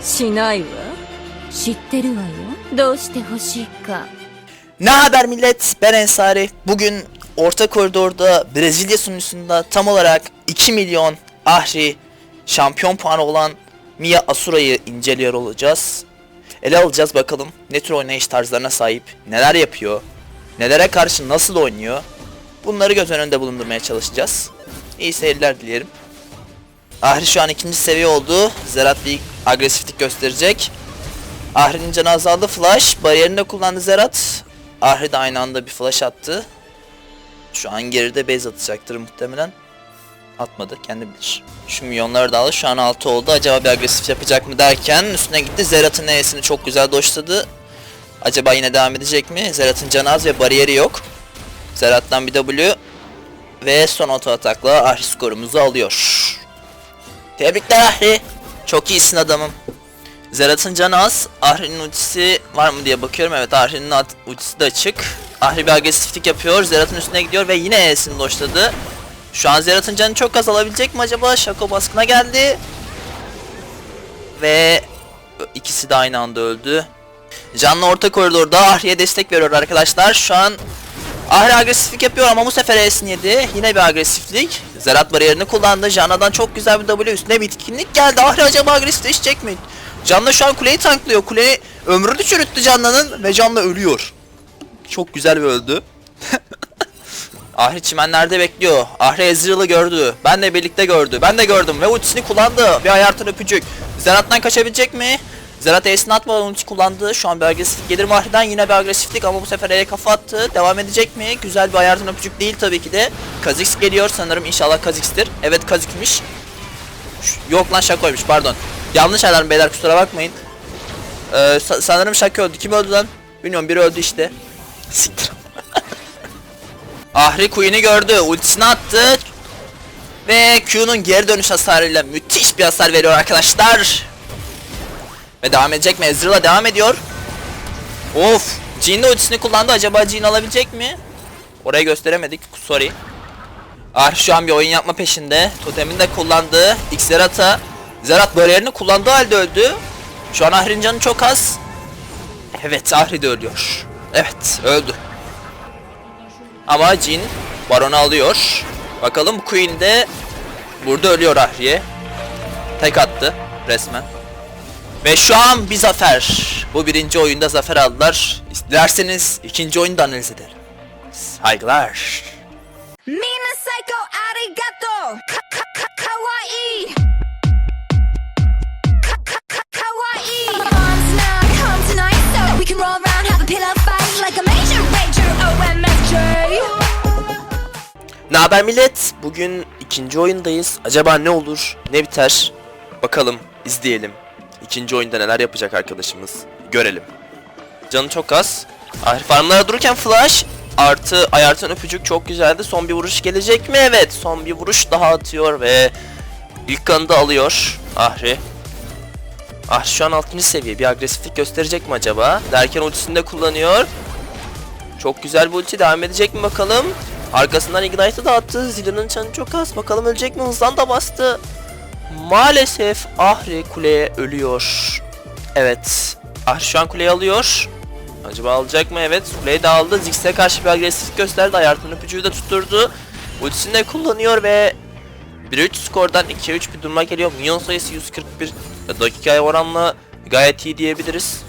しないわ知ってるわよどうしてほしいか Ne haber millet? Ben Ensari. Bugün orta koridorda Brezilya sunucusunda tam olarak 2 milyon ahri şampiyon puanı olan Mia Asura'yı inceliyor olacağız. Ele alacağız bakalım ne tür oynayış tarzlarına sahip, neler yapıyor, nelere karşı nasıl oynuyor. Bunları göz önünde bulundurmaya çalışacağız. İyi seyirler dilerim. Ahri şu an ikinci seviye oldu. Zerat bir agresiflik gösterecek. Ahri'nin canı azaldı. Flash. Bariyerini de kullandı Zerat. Ahri de aynı anda bir flash attı. Şu an geride base atacaktır muhtemelen. Atmadı. Kendi bilir. Şu milyonları da aldı. Şu an 6 oldu. Acaba bir agresif yapacak mı derken üstüne gitti. Zerat'ın E'sini çok güzel doşladı. Acaba yine devam edecek mi? Zerat'ın canı az ve bariyeri yok. Zerat'tan bir W. Ve son auto atakla Ahri skorumuzu alıyor. Tebrikler Ahri. Çok iyisin adamım. Zerat'ın canı az. Ahri'nin ultisi var mı diye bakıyorum. Evet Ahri'nin ultisi de açık. Ahri bir agresiflik yapıyor. Zerat'ın üstüne gidiyor ve yine E'sini doşladı. Şu an Zerat'ın canı çok az alabilecek mi acaba? Şako baskına geldi. Ve ikisi de aynı anda öldü. Canlı orta koridorda Ahri'ye destek veriyor arkadaşlar. Şu an Ahri agresiflik yapıyor ama bu sefer E'sini. Yine bir agresiflik. Zerat bariyerini kullandı. Jana'dan çok güzel bir W üstüne bitkinlik geldi. Ahri acaba agresifleşecek mi? Canlı şu an kuleyi tanklıyor. Kuleyi ömrünü çürüttü Canlı'nın ve Canlı ölüyor. Çok güzel bir öldü. Ahri çimenlerde bekliyor. Ahri Ezreal'ı gördü. Ben de birlikte gördü. Ben de gördüm ve ultisini kullandı. Bir hayatın öpücük. Zerat'tan kaçabilecek mi? Zerat E'sini atmadan ulti kullandı. Şu an bir agresiflik gelir mi Ahri'den? Yine bir agresiflik ama bu sefer E'ye kafa attı. Devam edecek mi? Güzel bir hayatın öpücük değil tabii ki de. Kha'Zix geliyor sanırım. İnşallah Kha'Zix'tir. Evet Kha'Zix'miş. Ş- Yok lan şakoymuş pardon. Yanlış alarm beyler kusura bakmayın. Ee, sa- sanırım şaka öldü. Kim öldü lan? Bilmiyorum biri öldü işte. Siktir. Ahri Queen'i gördü. Ultisini attı. Ve Q'nun geri dönüş hasarıyla müthiş bir hasar veriyor arkadaşlar. Ve devam edecek mi? Ezreal'a devam ediyor. Of. Jean de ultisini kullandı. Acaba Jean alabilecek mi? Orayı gösteremedik. Sorry. Ahri şu an bir oyun yapma peşinde. Totemini de kullandı. X Zerat'a. Zerat bariyerini kullandığı halde öldü. Şu an Ahri'nin canı çok az. Evet Ahri de ölüyor. Evet öldü. Ama Jin Baron'u alıyor. Bakalım Queen de burada ölüyor Ahri'ye. Tek attı resmen. Ve şu an bir zafer. Bu birinci oyunda zafer aldılar. İsterseniz ikinci oyunu da analiz edelim. Saygılar. Ne haber millet? Bugün ikinci oyundayız. Acaba ne olur? Ne biter? Bakalım, izleyelim. İkinci oyunda neler yapacak arkadaşımız? Görelim. Canı çok az. Ahri farmlara dururken flash artı ayartın öpücük çok güzeldi. Son bir vuruş gelecek mi? Evet. Son bir vuruş daha atıyor ve ilk kanı da alıyor Ahri. Ahri şu an 6. seviye. Bir agresiflik gösterecek mi acaba? Derken ultisini de kullanıyor. Çok güzel bir ulti devam edecek mi bakalım? Arkasından Ignite'ı da attı. Zillion'ın canı çok az. Bakalım ölecek mi? Hızlan da bastı. Maalesef Ahri kuleye ölüyor. Evet. Ahri şu an kuleyi alıyor. Acaba alacak mı? Evet. Kuleyi de aldı. Ziggs'e karşı bir agresif gösterdi. Ayartın öpücüğü de tutturdu. Ultisini de kullanıyor ve 1-3 skordan 2'ye 3 bir duruma geliyor. Minyon sayısı 141 dakikaya oranla gayet iyi diyebiliriz.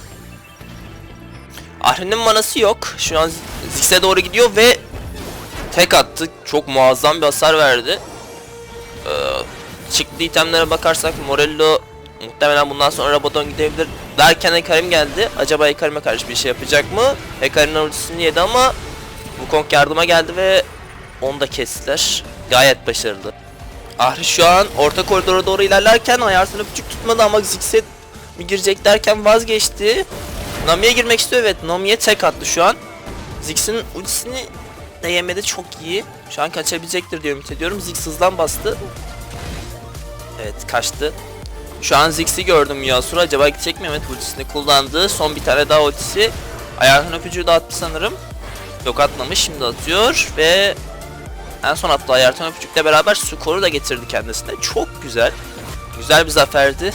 Ahri'nin manası yok. Şu an Ziggs'e doğru gidiyor ve tek attı. Çok muazzam bir hasar verdi. Çıktı itemlere bakarsak Morello muhtemelen bundan sonra Rabadon gidebilir derken Ekarim geldi. Acaba Ekarim'e karşı bir şey yapacak mı? Ekarim'in ultisini yedi ama Wukong yardıma geldi ve onu da kestiler. Gayet başarılı. Ahri şu an orta koridora doğru ilerlerken ayarsını küçük tutmadı ama Ziggs'e mi girecek derken vazgeçti. Nami'ye girmek istiyor evet. Nami'ye tek attı şu an. Ziggs'in ultisini de yemedi çok iyi. Şu an kaçabilecektir diye ümit ediyorum. Ziggs hızlan bastı. Evet kaçtı. Şu an Ziggs'i gördüm Yasura. Acaba gidecek mi? Evet ultisini kullandı. Son bir tane daha ultisi. Ayağının öpücüğü de attı sanırım. Yok atmamış şimdi atıyor ve en son attığı ayartan öpücükle beraber skoru da getirdi kendisine. Çok güzel. Güzel bir zaferdi.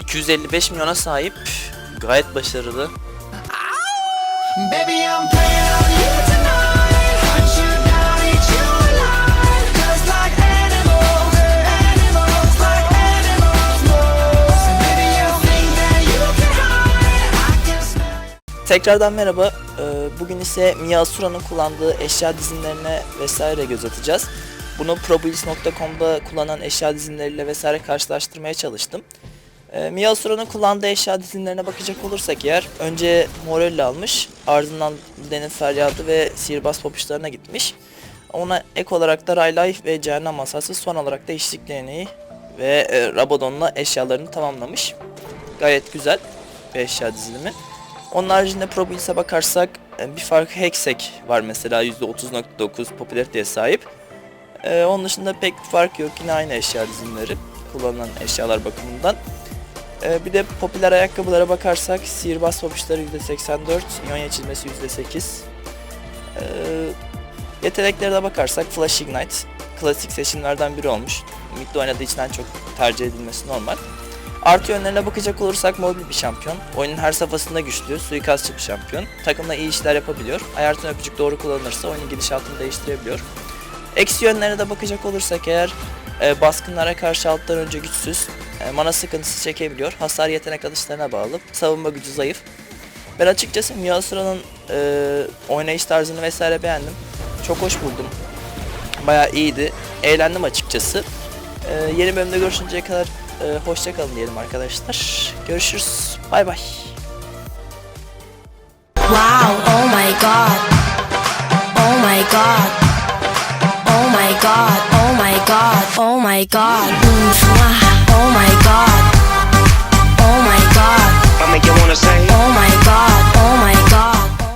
255 milyona sahip. Gayet başarılı. Baby, I'm Tekrardan merhaba. Ee, Bugün ise Mia Asura'nın kullandığı eşya dizinlerine vesaire göz atacağız. Bunu probuild.com'da kullanan eşya dizinleriyle vesaire karşılaştırmaya çalıştım. Ee, Mia Asura'nın kullandığı eşya dizinlerine bakacak olursak eğer önce Morelli almış, ardından Deniz Feryadı ve Sihirbaz Popuşlarına gitmiş. Ona ek olarak da Raylife ve Cehennem Masası son olarak da İşlik Değneği ve e, Rabadon'la eşyalarını tamamlamış. Gayet güzel bir eşya dizilimi. Onun haricinde Pro Buills'e bakarsak e, bir farkı Hexek var mesela %30.9 popülariteye sahip. Ee, onun dışında pek bir fark yok yine aynı eşya dizilimleri kullanılan eşyalar bakımından. Ee, bir de popüler ayakkabılara bakarsak sihirbaz pabuçları %84, İonya çizmesi %8. Ee, yeteneklere de bakarsak Flash Ignite klasik seçimlerden biri olmuş. Mid'de oynadığı çok tercih edilmesi normal. Artı yönlerine bakacak olursak mobil bir şampiyon. Oyunun her safhasında güçlü, suikastçı bir şampiyon. Takımda iyi işler yapabiliyor. Ayartın öpücük doğru kullanılırsa oyunun gidişatını değiştirebiliyor. Eksi yönlerine de bakacak olursak eğer e, baskınlara karşı alttan önce güçsüz, e, mana sıkıntısı çekebiliyor. Hasar yetenek alışlarına bağlı, savunma gücü zayıf. Ben açıkçası Miyasura'nın e, oynayış tarzını vesaire beğendim. Çok hoş buldum. Bayağı iyiydi. Eğlendim açıkçası. E, yeni bölümde görüşünceye kadar e, hoşça kalın diyelim arkadaşlar. Görüşürüz. Bay bay. Wow, oh my god. Oh my god. Oh my god, oh my god, oh my god. Oh my god. Oh my god, I make you wanna say oh my god.